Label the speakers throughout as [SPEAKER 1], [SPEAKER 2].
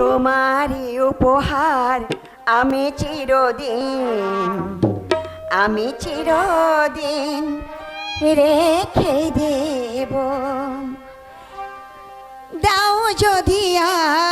[SPEAKER 1] তোমারই উপহার আমি চিরদিন আমি চিরদিন রেখে দেব। দাও যদি আর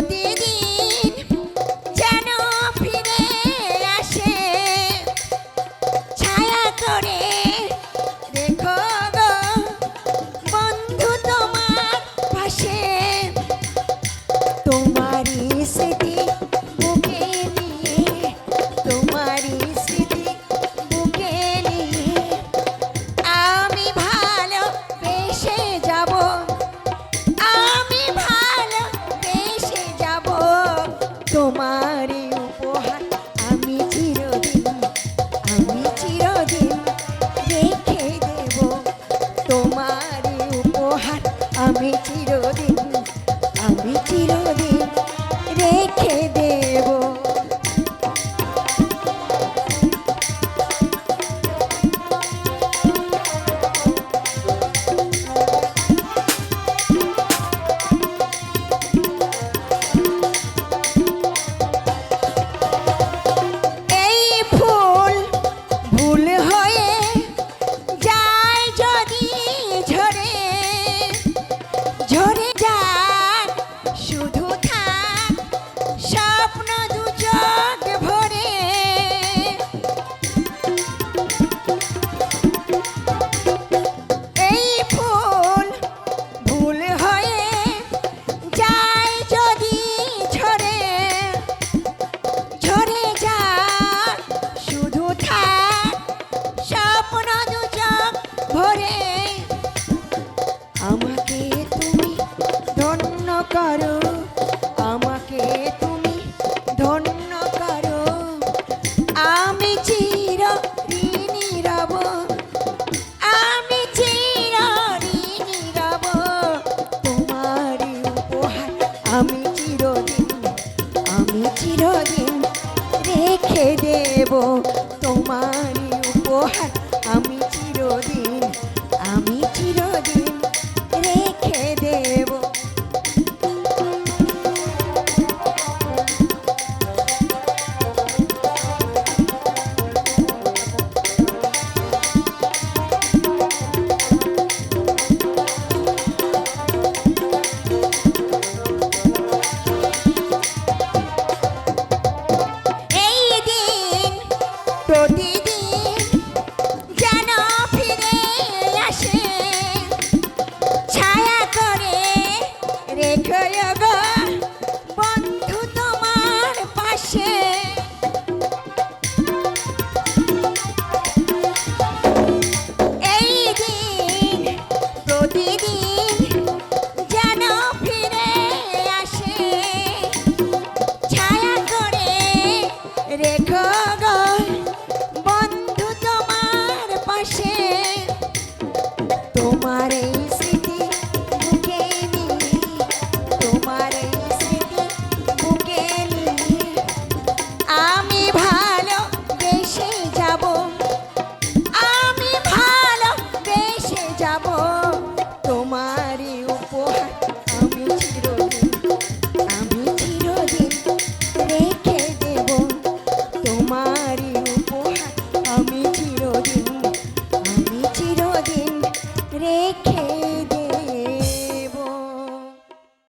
[SPEAKER 1] Dios. হবে তোমারই উপহার Melodía